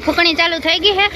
ફૂકણી ચાલુ થઈ ગઈ છે.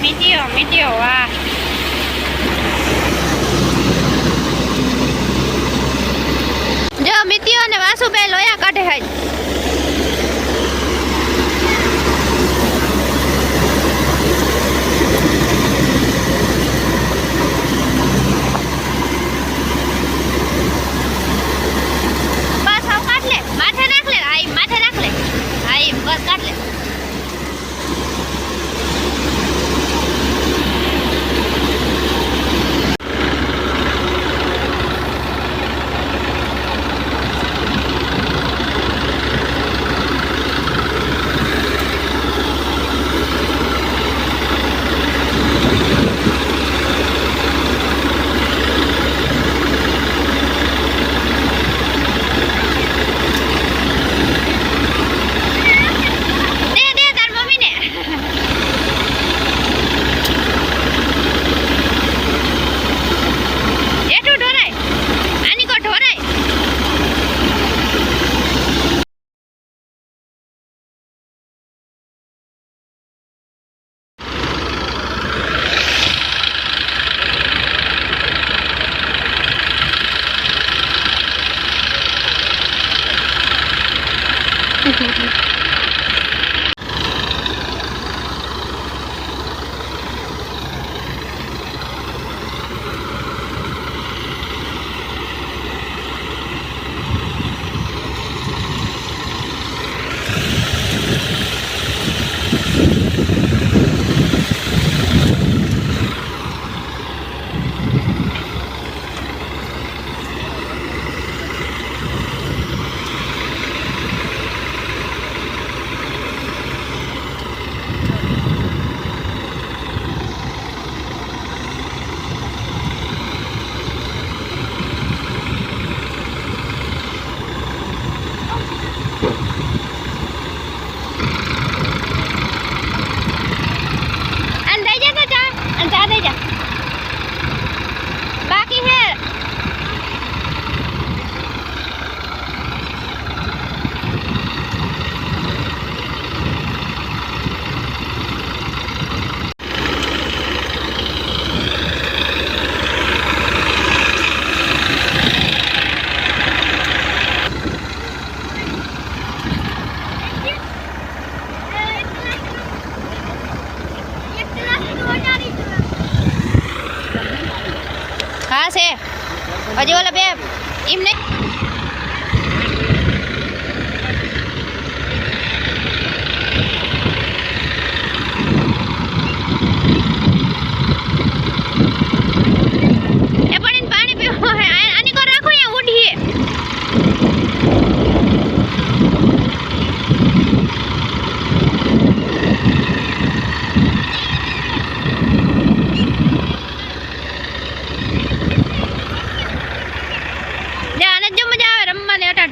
ไม่เดียวไม่เดียวอ่ะ જો ah. મિત્યો ને વાસુભાઈ લોયા કાઢે હાઈ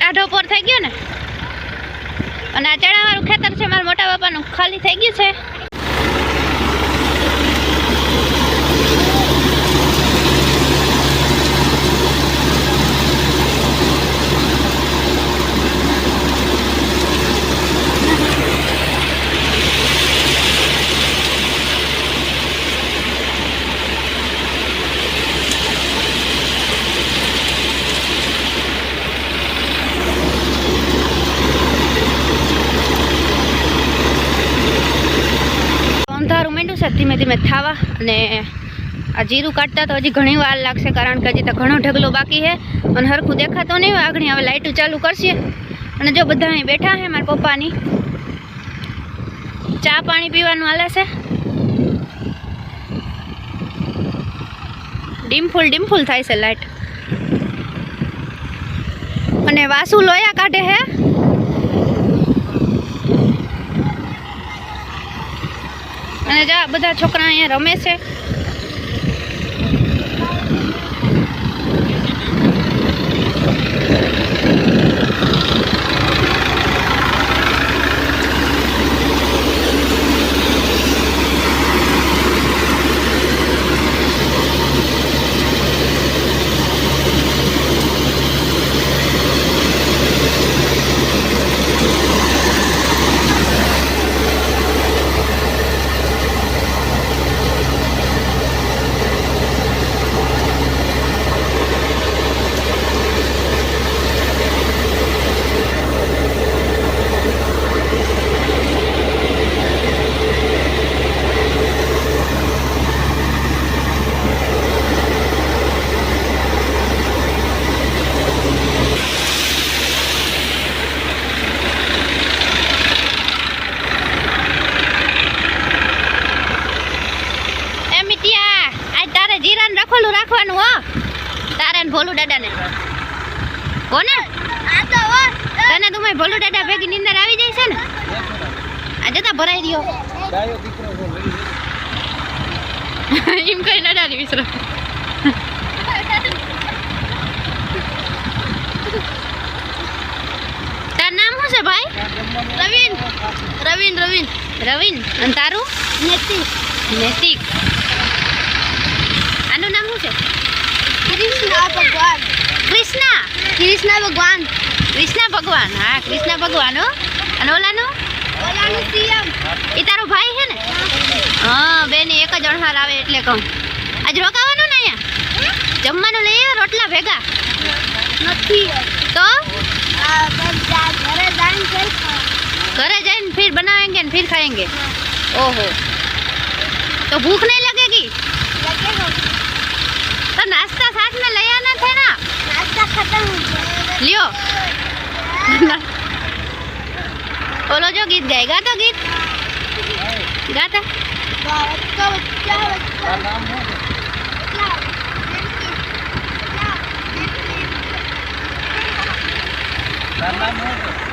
ટાઢો પર થઈ ગયો ને? અને આ ચણાવાળું ખેતર છે, મારા મોટા બાપાનું. ખાલી થઈ ગયું છે? ધીમે થાવા અને આ જીરું કાઢતા તો હજી ઘણી વાર લાગશે, કારણ કે હજી તો ઘણો ઢગલો બાકી છે અને હરખું દેખાતો નહીં હોય. આગળ હવે લાઇટું ચાલુ કરશે. અને જો બધા અહીં બેઠા છે મારા પપ્પાની, ચા પાણી પીવાનું હાલે છે. ડીમફુલ ડીમફુલ થાય છે લાઇટ અને વાસુ લોયા કાઢે હે અને જા બધા છોકરા અહીંયા રમે છે એ મિટિયા આજ તારે જીરાન રખોલું રાખવાનું હો તારે ને ભોલું દાદાને કોને? તને તું ભોલું દાદા ભેગી નીંદર આવી જાય છે ને? આ જતા ભરાઈ રહ્યો એમ કઈ દાદાની વિસરો. તાર નામ શું છે ભાઈ? રવિન. રવિન રવિન. રવિન. અને તારું? નૈતિક. નૈતિક. આનું નામ શું છે? કૃષ્ણ ભગવાન. કૃષ્ણ કૃષ્ણ ભગવાન. કૃષ્ણ ભગવાન હા કૃષ્ણ ભગવાન અને ઓલાનું? ઓલાનું સીએમ. એ તારો ભાઈ છે ને? હા બેન એક જ અણહાર આવે એટલે કહું. આજ રોકાવાનું ને અહીંયા? જમવાનું લઈ આવ્યો રોટલા ભેગા? નથી. તો? ઘરે જઈને ફીર બનાવેંગે ને ફીર ખાએંગે ઓહો. તો ભૂખ નહીં લ્યો. ઓલો જો ગીત ગાય. ગાતો ગીત? ગાતા? તાર નામ હું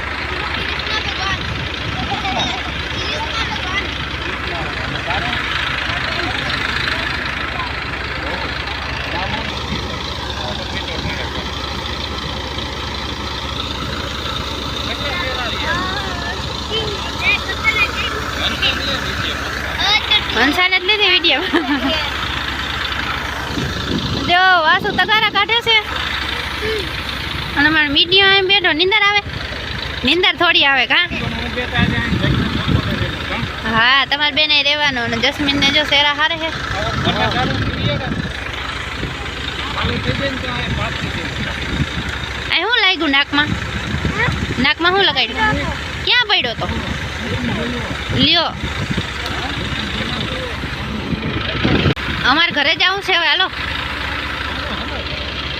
મીડિયમ જો, વાસુ તગારા કાઢે છે. અને મારે મીડિયમ બેઠો, નીંદર આવે? નીંદર થોડી આવે કા? હા, તમારે બેને રહેવાનું અને જસ્મીન ને જો શેરા હારે છે. શું લાગ્યું નાકમાં? નાકમાં શું લગાડ્યું? ક્યાં પડ્યો તો? લ્યો. અમારે ઘરે જવું છે હવે હાલો.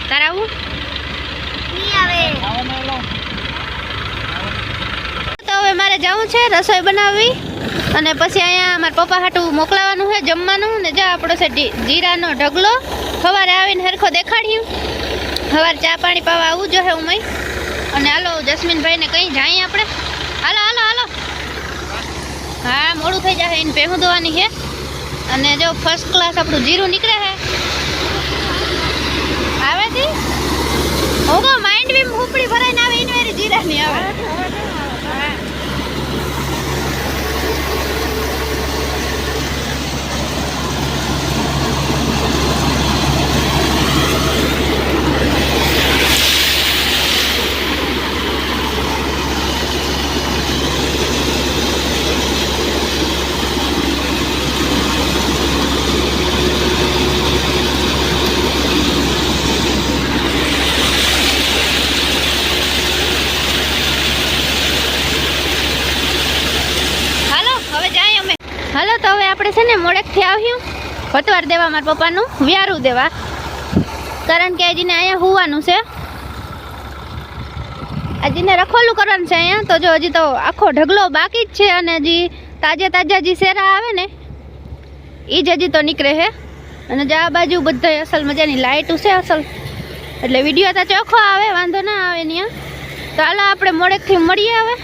તારે આવું? તો હવે મારે જવું છે રસોઈ બનાવવી. અને પછી અહીંયા મારા પપ્પા હાટું મોકલાવાનું છે જમવાનું. ને જા આપણો છે જીરાનો ઢગલો. સવારે આવીને હરખો દેખાડ્યું સવારે ચા પાણી પાવા આવું જો હે ઉમય અને હાલો જસ્મીનભાઈને કંઈ જાઈએ આપણે? હાલો હાલો હાલો. હા મોડું થઈ જાય એને પહેવું દોવાની છે. અને જો ફર્સ્ટ ક્લાસ આપણું જીરું નીકળે છે આવે છે? હું કહું માઇન્ડ બી ઉપડી ભરાઈને આવે ઇન્વેરી વેરી જીરાની આવે. આવ્યું. ભતવાર દેવા મારા પપ્પાનું, વ્યારું દેવા. કારણ કે હજીને અહીંયા હોવાનું છે. હજીને રખોલું કરવાનું છે અહીંયા. તો જો, હજી તો આખો ઢગલો બાકી જ છે અને હજી તાજે તાજા જે શેરા આવે ને એ જ હજી તો નીકળે છે અને જે આ બાજુ બધા અસલ મજાની લાઇટું છે અસલ. એટલે વીડિયો તો ચોખ્ખો આવે, વાંધો ના આવે ત્યાં તો હાલો, આપણે મોડેકથી મળીએ હવે.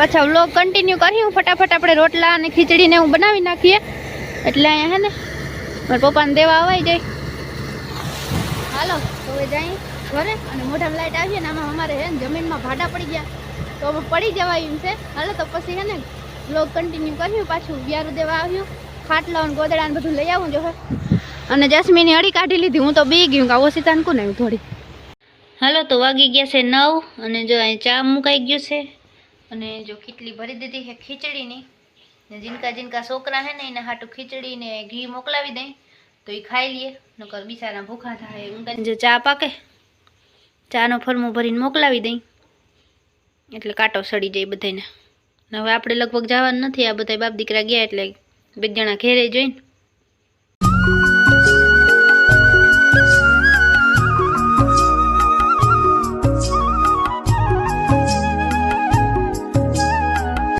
પાછા વ્લોગ કન્ટિન્યુ કર્યું ફટાફટ આપણે રોટલા અને ખીચડીને એવું બનાવી નાખીએ. એટલે અહીંયા હે ને, મારા પપ્પાને દેવા અવાઈ જાય. હાલો હવે જાય ઘરે અને મોઢામાં લાઈટ આવીએ ને આમાં અમારે હે ને જમીનમાં ભાડા પડી ગયા. તો અમે પડી જવાય એમ છે. હાલો, તો પછી હે ને વ્લોગ કન્ટિન્યુ કર્યું પાછું વ્યારું દેવા આવ્યું. ખાટલા અને ગોદડા ને બધું લઈ આવું જો અને જસ્મીની અડી કાઢી લીધી. હું તો બી ગયું કે આવો તાનકું ને થોડી. હાલો, તો વાગી ગયા છે નવ અને જો અહીં ચા મુકાઈ ગયું છે. અને જો ખીટલી ભરી દીધી છે ખીચડીની, ને જીનકા જીનકા છોકરા છે ને એને હાટું ખીચડી ને ઘી મોકલાવી દઈ, તો એ ખાઈ લઈએ નકર બિચારા ભૂખા થાય ઊંઘા જો ચા પાકે, ચાનો ફરમો ભરીને મોકલાવી દઈ, એટલે કાંટો સડી જાય બધાને હવે આપણે લગભગ જવાનું નથી, આ બધા બાપ દીકરા ગયા એટલે બે જણા ઘેરે જઈને.